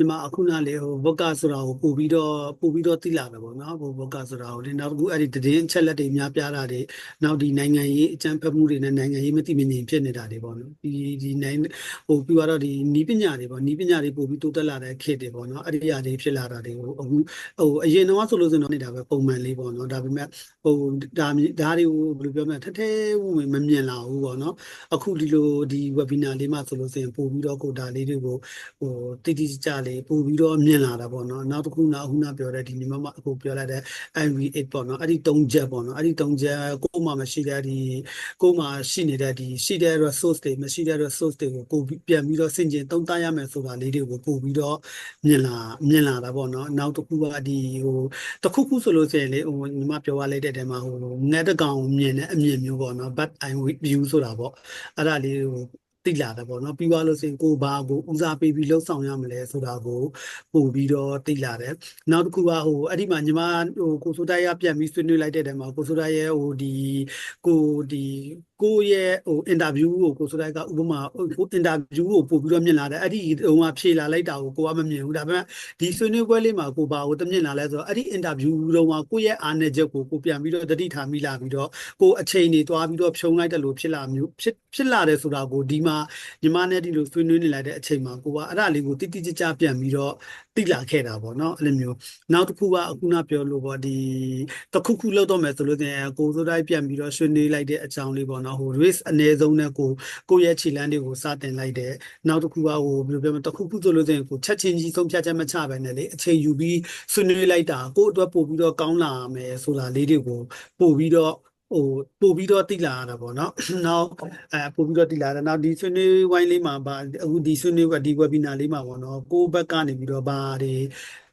ဒီမှာအခုနလေဟိုဘကဆိုတာကိုပို့ပြီးတော့ပို့ပြီးတော့သိလာတယ်ပေါ့နော်ဟိုဘကဆိုတာကိုလေနောက်တစ်ခုအဲ့ဒီသတင်းအချက်လက်တွေများပြားတာတွေနောက်ဒီနိုင်ငံရေးအကြမ်းဖက်မှုတွေနဲ့နိုင်ငံရေးမသိမငြိမ်ဖြစ်နေတာတွေပေါ့နော်ဒီဒီနိုင်ငံဟိုပြီးတော့ဒီနီးပညာတွေပေါ့နီးပညာတွေပို့ပြီးတိုးတက်လာတဲ့ခေတ်တွေပေါ့နော်အဲ့ဒီအရာတွေဖြစ်လာတာတွေကိုအခုဟိုအရင်တော့ဆိုလို့ဆိုတော့နေတာပဲပုံမှန်လေးပေါ့နော်ဒါပေမဲ့ဟိုဒါဒါတွေကိုဘယ်လိုပြောမလဲထထဲဝင်မမြင်လာဘူးပေါ့နော်အခုဒီလိုဒီ webinar လေးမှာဆိုလို့ဆိုရင်ပို့ပြီးတော့ကိုဒါလေးတွေကိုဟိုတိတိကျကျလေးပို့ပြီးတော့မြင်လာတာပေါ့နော်နောက်တစ်ခုနောက်ခုနပြောတဲ့ဒီညီမမအခုပြောလိုက်တဲ့ IV8 ပေါ့နော်အဲ့ဒီ၃ချက်ပေါ့နော်အဲ့ဒီ၃ချက်ကိုယ်မှမရှိတဲ့ဒီကိုယ်မှရှိနေတဲ့ဒီရှိတဲ့ resource တွေမရှိတဲ့ resource တွေကိုကိုပြန်ပြီးတော့စင်ကျင်သုံးသပ်ရမယ်ဆိုတာလေးတွေကိုပို့ပြီးတော့မြင်လာမြင်လာတာပေါ့နော်နောက်တစ်ခုကဒီဟိုတစ်ခုခုဆိုလို့ဆိုရင်လေဟိုညီမပြောရလိုက်တဲ့တဲမှာဟိုငက်တကောင်မြင်တဲ့အမြင်မျိုးပေါ့နော် but i view ဆိုတာပေါ့အဲ့ဒါလေးဟို တိလာတယ်ပေါ့နော်ပြီးသွားလို့ဆိုရင်ကိုဘာကိုဦးစားပေးပြီးလှုပ်ဆောင်ရမလဲဆိုတာကိုပို့ပြီးတော့တိလာတယ်နောက်တစ်ခုကဟိုအဲ့ဒီမှာညီမဟိုကိုစိုးတိုက်ရပြန်ပြီးဆွေးနွေးလိုက်တဲ့တဲမှာကိုစိုးတိုက်ရဲ့ဟိုဒီကိုဒီ ကိုရဲ့ဟိုအင်တာဗျူးကိုကိုစိုးတိုက်ကဥပမာဟိုအင်တာဗျူးကိုပို့ပြီးတော့မြင်လာတယ်အဲ့ဒီဟိုမှာဖြေလာလိုက်တာကိုကိုကမမြင်ဘူးဒါပေမဲ့ဒီဆွေးနွေးပွဲလေးမှာကိုပါကိုတမြင်လာလဲဆိုတော့အဲ့ဒီအင်တာဗျူးတော့မှာကိုရဲ့အားနည်းချက်ကိုကိုပြန်ပြီးတော့တတိထားမိလာပြီးတော့ကိုအချိန်နေသွားပြီးတော့ဖြုံလိုက်တယ်လို့ဖြစ်လာမျိုးဖြစ်ဖြစ်လာတယ်ဆိုတာကိုဒီမှာညီမနဲ့ဒီလိုဆွေးနွေးနေလိုက်တဲ့အချိန်မှာကိုကအဲ့ဒါလေးကိုတိတိကျကျပြန်ပြီးတော့တိလာခဲ့တာပေါ့နော်အဲ့လိုမျိုးနောက်တစ်ခုကအခုနပြောလို့ပေါ့ဒီတခုခုလောက်တော့မယ်ဆိုလို့တင်ကိုစိုးတိုင်းပြန်ပြီးတော့ဆွေးနွေးလိုက်တဲ့အကြောင်းလေးပေါ့နော်ဟို risk အနည်းဆုံးနဲ့ကိုကိုရဲ့ခြေလမ်းတွေကိုစတင်လိုက်တယ်နောက်တစ်ခုကဟိုဘယ်လိုပြောမလဲတခုခုဆိုလို့တင်ကိုချက်ချင်းကြီးဆုံးဖြတ်ချက်မချဘဲနဲ့လေအချိန်ယူပြီးဆွေးနွေးလိုက်တာကိုအတွက်ပို့ပြီးတော့ကောင်းလာမယ်ဆိုတာလေးတွေကိုပို့ပြီးတော့ ဟိုပို့ပြီးတော့တိလာရတာပေါ့နော်။နောက်အဲပို့ပြီးတော့တိလာတယ်။နောက်ဒီဆွေးနွေးဝိုင်းလေးမှာဗာအခုဒီဆွေးနွေးဒီ webinar လေးမှာပေါ့နော်။ကိုယ့်ဘက်ကနေပြီးတော့ဗာတွေ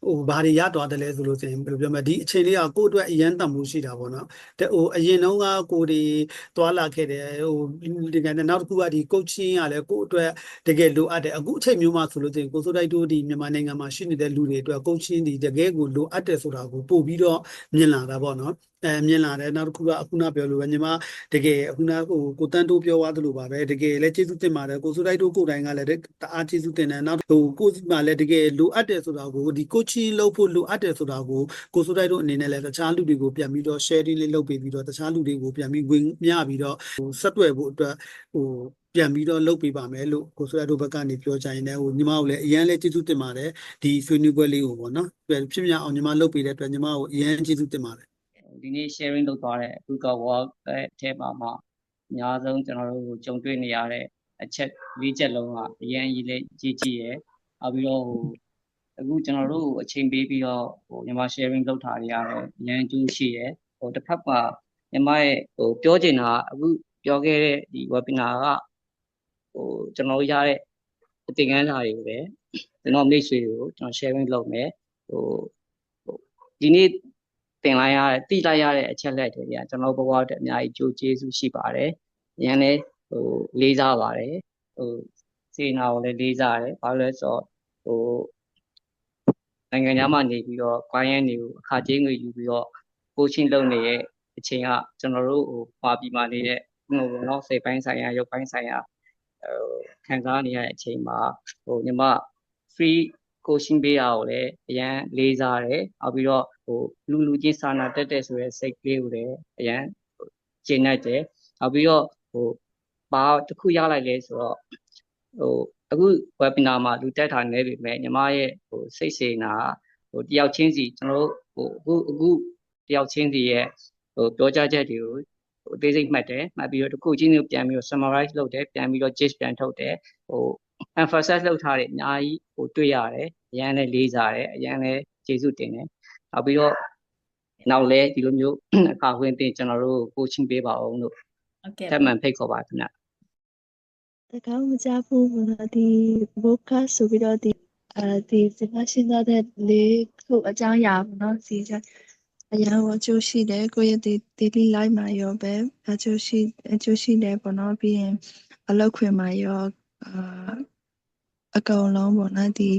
ဟိုဘာတွေရသွားတယ်လဲဆိုလို့ဆိုရင်ဘယ်လိုပြောမလဲဒီအချိန်လေးကကိုယ့်အတွက်အရန်တန်မှုရှိတာပေါ့နော်။တဲ့ဟိုအရင်တုန်းကကိုတွေသွားလာခဲ့တယ်ဟိုဒီကနေ့နောက်တစ်ခုကဒီ coaching ကလည်းကိုယ့်အတွက်တကယ်လိုအပ်တယ်အခုအချိန်မျိုးမှာဆိုလို့ဆိုရင်ကိုစိုးတိုက်တို့ဒီမြန်မာနိုင်ငံမှာရှိနေတဲ့လူတွေအတွက် coaching ဒီတကယ်ကိုလိုအပ်တယ်ဆိုတာကိုပို့ပြီးတော့မြင်လာတာပေါ့နော်။အဲမြင်လာတယ်နောက်တစ်ခုကအခုနပြောလို့ပဲညီမတကယ်အခုနဟိုကိုတန်းတိုးပြောသွားသလိုပါပဲတကယ်လည်းကျေးဇူးတင်ပါတယ်ကိုစိုးတိုက်တို့ကိုယ်တိုင်ကလည်းတအားကျေးဇူးတင်တယ်နောက်ဟိုကိုစီမှာလည်းတကယ်လိုအပ်တယ်ဆိုတာကိုဒီ coaching လုပ်ဖို့လိုအပ်တယ်ဆိုတာကိုကိုစိုးတိုက်တို့အနေနဲ့လည်းတခြားလူတွေကိုပြန်ပြီးတော့ sharing လေးလုပ်ပေးပြီးတော့တခြားလူတွေကိုပြန်ပြီးဝင်မျှပြီးတော့ဟိုဆက်တွယ်ဖို့အတွက်ဟိုပြန်ပြီးတော့လုပ်ပေးပါမယ်လို့ကိုစိုးရတို့ဘက်ကနေပြောချင်တယ်ဟိုညီမကိုလည်းအရန်လည်းကျေးဇူးတင်ပါတယ်ဒီဆွေးနွေးပွဲလေးကိုပေါ့နော်ဖြစ်မြောက်အောင်ညီမလုပ်ပေးတဲ့အတွက်ညီမကိုအရန်ကျေးဇူးတင်ပါတယ် ဒီနေ့ sharing လုပ်သွားတဲ့ Google Walk ရဲ့အထက်မှာမှာအများဆုံးကျွန်တော်တို့ကြုံတွေ့နေရတဲ့အချက်၄ချက်လုံးကအရင်ကြီးလေးကြီးကြီးရယ်နောက်ပြီးတော့ဟိုအခုကျွန်တော်တို့အချိန်ပေးပြီးတော့ဟိုမြန်မာ sharing လုပ်ထားရရတယ်အရင်ကျိုးရှိရယ်ဟိုတစ်ဖက်မှာမြန်မာရဲ့ဟိုပြောချင်တာအခုပြောခဲ့တဲ့ဒီ webinar ကဟိုကျွန်တော်ရတဲ့အသင်ခန်းစာတွေကိုလည်းကျွန်တော်မိတ်ဆွေတွေကိုကျွန်တော် sharing လုပ်မယ်ဟိုဒီနေ့ တင်လိုက်ရတဲ့တိလိုက်ရတဲ့အချက်လက်တွေကကျွန်တော်ဘဝအတွက်အများကြီးကြိုးကျေးဇူးရှိပါတယ်။ရန်လည်းဟိုလေးစားပါတယ်။ဟိုစေနာကိုလည်းလေးစားတယ်။ဘာလို့လဲဆိုတော့ဟိုနိုင်ငံသားမှနေပြီးတော့ client တွေကိုအခါကျင်းငွေယူပြီးတော့ coaching လုပ်နေရဲ့အချိန်ကကျွန်တော်တို့ဟိုပါပြီးမှနေတဲ့ဟိုဘောနော်စိတ်ပိုင်းဆိုင်ရာရုပ်ပိုင်းဆိုင်ရာဟိုခံစားနေရတဲ့အချိန်မှာဟိုညီမ free coaching ပေးတာကိုလည်းအရန်လေးစားတယ်။နောက်ပြီးတော့ဟိုလူလူချင်းစာနာတက်တဲ့ဆိုရဲစိတ်ကလေးကိုလည်းအရန်ကျင့်နိုင်တယ်။နောက်ပြီးတော့ဟိုဘာတစ်ခုရလိုက်လဲဆိုတော့ဟိုအခု webinar မှာလူတက်ထားနေပြီမဲ့ညီမရဲ့ဟိုစိတ်စေနာဟိုတယောက်ချင်းစီကျွန်တော်တို့ဟိုအခုအခုတယောက်ချင်းစီရဲ့ဟိုပြောကြားချက်တွေကိုဟိုအသေးစိတ်မှတ်တယ်မှတ်ပြီးတော့တစ်ခုချင်းကိုပြန်ပြီးတော့ summarize လုပ်တယ်ပြန်ပြီးတော့ gist ပြန်ထုတ်တယ်ဟို emphasize လုပ်ထားတယ်အများကြီး ဟိုတွေ့ရတယ်အရန်လည်းလေးစားတယ်အရန်လည်းကျေးဇူးတင်တယ်နောက်ပြီးတော့နောက်လဲဒီလိုမျိုးအခါခွင့်တင်ကျွန်တော်တို့ coaching ပေးပါအောင်လို့ဟုတ်ကဲ့ထပ်မံဖိတ်ခေါ်ပါခင်ဗျတကောင်းမကြဘူးဘောနော်ဒီ podcast ဆိုပြီးတော့ဒီအဲဒီဒီမှာရှင်းသွားတဲ့လေးခုအကြောင်းအရာပေါ့နော်ဒီကြအရာကိုအကျိုးရှိတယ်ကိုယ့်ရဲ့ဒီ daily life မှာရောပဲအကျိုးရှိအကျိုးရှိတယ်ပေါ့နော်ပြီးရင်အလုပ်ခွင်မှာရောအာ အကောင်လုံးပေါ့နော်ဒီ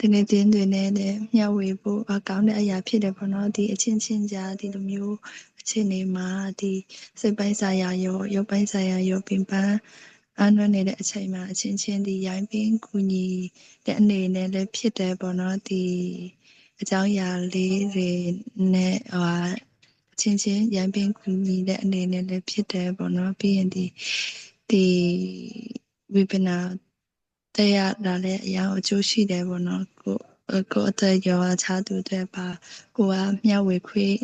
တကယ်တင်းတွေနဲ့လည်းမျှဝေဖို့အကောင်းတဲ့အရာဖြစ်တယ်ပေါ့နော်ဒီအချင်းချင်းကြားဒီလိုမျိုးအချင်းတွေမှာဒီစိတ်ပိုင်းဆိုင်ရာရောရုပ်ပိုင်းဆိုင်ရာရောပင်ပန်းအားနွမ်းနေတဲ့အချိန်မှာအချင်းချင်းဒီရိုင်းပင်းကူညီတဲ့အနေနဲ့လည်းဖြစ်တယ်ပေါ့နော်ဒီအကြောင်းအရာလေးတွေနဲ့ဟိုအချင်းချင်းရိုင်းပင်းကူညီတဲ့အနေနဲ့လည်းဖြစ်တယ်ပေါ့နော်ပြီးရင်ဒီဒီဝိ ပနာတရားလာလည်းအရာအကျိုးရှိတယ်ပေါ့နော်ကိုကိုအသက်ရောချားသူတဲ့ပါကိုကမျှဝေခွေး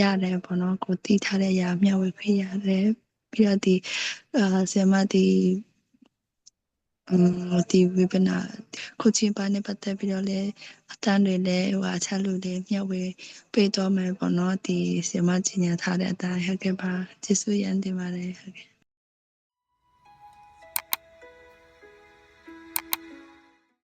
ရတယ်ပေါ့နော်ကိုတည်ထားတဲ့အရာမျှဝေခွေးရတယ်ပြီးတော့ဒီအာဆရာမဒီအမ်ဒီဝိပနာကိုချင်းပါနေပတ်သက်ပြီးတော့လေအတန်းတွေလည်းဟိုအခြားလူတွေမျှဝေပေးတော့မယ်ပေါ့နော်ဒီဆရာမကြီးညာထားတဲ့အတိုင်းဟုတ်ကဲ့ပါကျေးဇူးရန်တင်ပါတယ်ဟုတ်ကဲ့